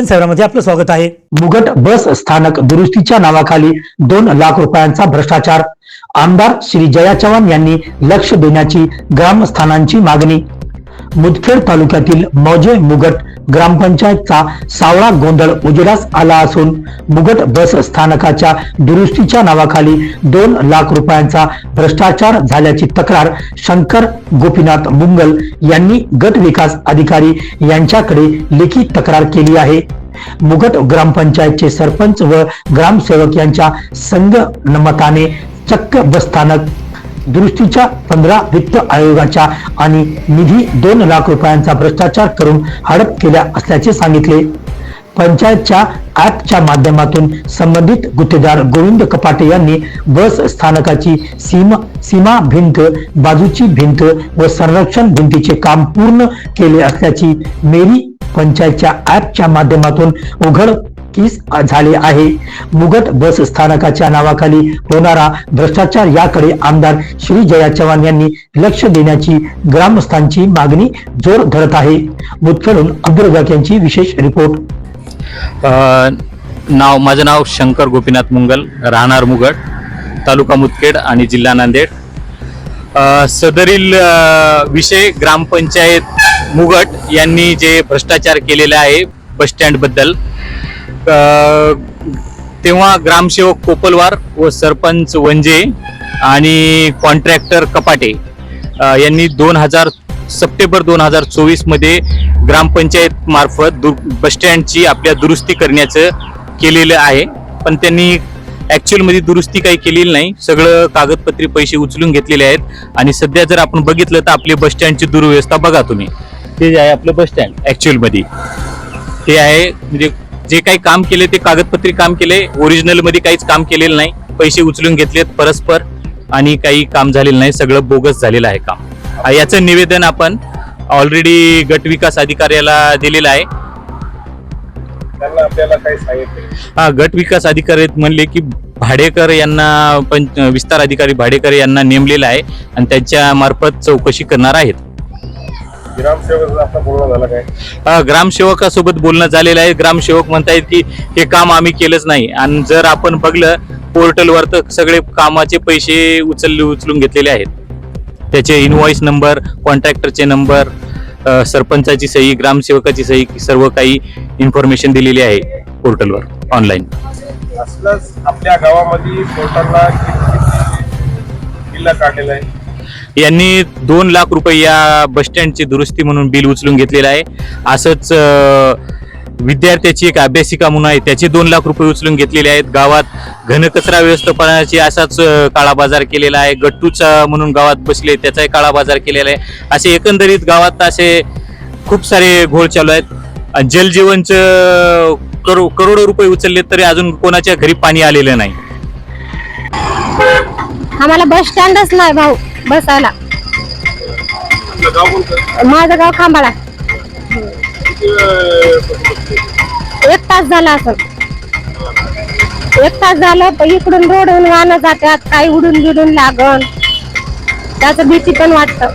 दर्शन सेवामध्ये आपलं स्वागत आहे. मुगट बस स्थानक दुरुस्तीच्या नावाखाली दोन लाख रुपयांचा भ्रष्टाचार. आमदार श्री जया चव्हाण यांनी लक्ष देण्याची ग्रामस्थानांची मागणी. मुदखेड तालुक्यातील मौजे मुगट ग्रामपंचायतचा सावळा गोंधळ उजेडास आला असून मुगट बस स्थानकाच्या दुरुस्तीच्या नावाखाली दोन लाख रुपयांचा भ्रष्टाचार झाल्याची तक्रार शंकर गोपीनाथ मुंगल यांनी गट विकास अधिकारी यांच्याकडे लेखी तक्रार केली आहे. मुगट ग्रामपंचायतचे सरपंच व ग्रामसेवक यांच्या संगनमताने चक्क बसस्थानक दुरुस्तीच्या पंधरा वित्त आयोगाच्या आणि निधी दोन लाख रुपयांचा भ्रष्टाचार करून हडप केल्या असल्याचे सांगितले. पंचायतच्या ऍपच्या माध्यमातून संबंधित गुत्तेदार गोविंद कपाटे यांनी बस स्थानकाची सीमा सीमा भिंत बाजूची भिंत व संरक्षण भिंतीचे काम पूर्ण केले असल्याची मेरी पंचायतच्या ऍपच्या माध्यमातून उघड नक्कीच झाले आहे. मुगट बस स्थानकाच्या नावाखाली होणारा भ्रष्टाचार याकडे आमदार श्री जया चव्हाण यांनी लक्ष देण्याची ग्रामस्थांची मागणी जोर धरत आहे. मुदखेडून अब्दुल यांची विशेष रिपोर्ट. नाव माझं नाव शंकर गोपीनाथ मुंगल राहणार मुगड तालुका मुदखेड आणि जिल्हा नांदेड. सदरील विषय ग्रामपंचायत मुगट यांनी जे भ्रष्टाचार केलेला आहे बस स्टँडबद्दल तेव्हा ग्रामसेवक कोपलवार व सरपंच वंजे आणि कॉन्ट्रॅक्टर कपाटे यांनी दोन हजार सप्टेंबर दोन हजार चोवीसमध्ये ग्रामपंचायतमार्फत ग्रामपंचायत मार्फत दु बसस्टँडची आपल्या दुरुस्ती करण्याचं केलेलं आहे. पण त्यांनी ॲक्च्युअलमध्ये दुरुस्ती काही केलेली नाही. सगळं कागदपत्री पैसे उचलून घेतलेले आहेत. आणि सध्या जर आपण बघितलं तर आपली बसस्टँडची दुर्व्यवस्था बघा तुम्ही. ते जे आहे आपलं बसस्टँड ॲक्च्युअलमध्ये ते आहे म्हणजे जे काही काम केले ते कागदपत्री काम केले. ओरिजिनलमध्ये काहीच काम केलेलं नाही. पैसे उचलून घेतलेत परस्पर आणि काही काम झालेलं नाही. सगळं बोगस झालेलं आहे काम. याचं निवेदन आपण ऑलरेडी गट विकास अधिकाऱ्याला दिलेलं आहे. हा गट विकास अधिकारी म्हणले की भाडेकर यांना पंच विस्तार अधिकारी भाडेकर यांना नेमलेलं आहे आणि त्यांच्या मार्फत चौकशी करणार आहेत. ग्रामसेवकासोबत बोलणं झालेलं आहे. ग्रामसेवक म्हणतायत की हे काम आम्ही केलंच नाही. आणि जर आपण बघलं पोर्टलवर तर सगळे कामाचे पैसे उचलले उचलून घेतलेले आहेत. त्याचे इनवॉइस नंबर कॉन्ट्रॅक्टरचे नंबर सरपंचाची सही ग्रामसेवकाची सही सर्व काही इन्फॉर्मेशन दिलेली आहे पोर्टलवर ऑनलाईन असलंच आपल्या गावामध्ये पोर्टलला किल्ला काढलेला आहे? यांनी दोन लाख रुपये या बसस्टँडची दुरुस्ती म्हणून बिल उचलून घेतलेलं आहे. असंच विद्यार्थ्याची एक अभ्यासिका म्हणून आहे त्याचे दोन लाख रुपये उचलून घेतलेले आहेत. गावात घनकचरा व्यवस्थापनाची असाच काळा बाजार केलेला आहे. गट्टूचा म्हणून गावात बसले त्याचाही काळा बाजार केलेला आहे. असे एकंदरीत गावात असे खूप सारे घोळ चालू आहेत. आणि जलजीवनचं करो करोडो रुपये उचलले तरी अजून कोणाच्या घरी पाणी आलेलं नाही. आम्हाला बस स्टँडच नाही भाऊ. बसायला गाव माझं गाव खांबाळा. एक तास झाला असं एक तास झालं पण इकडून रोडून वाहन जातात काही उडून बिडून लागण. त्याचं भीती पण वाटतं.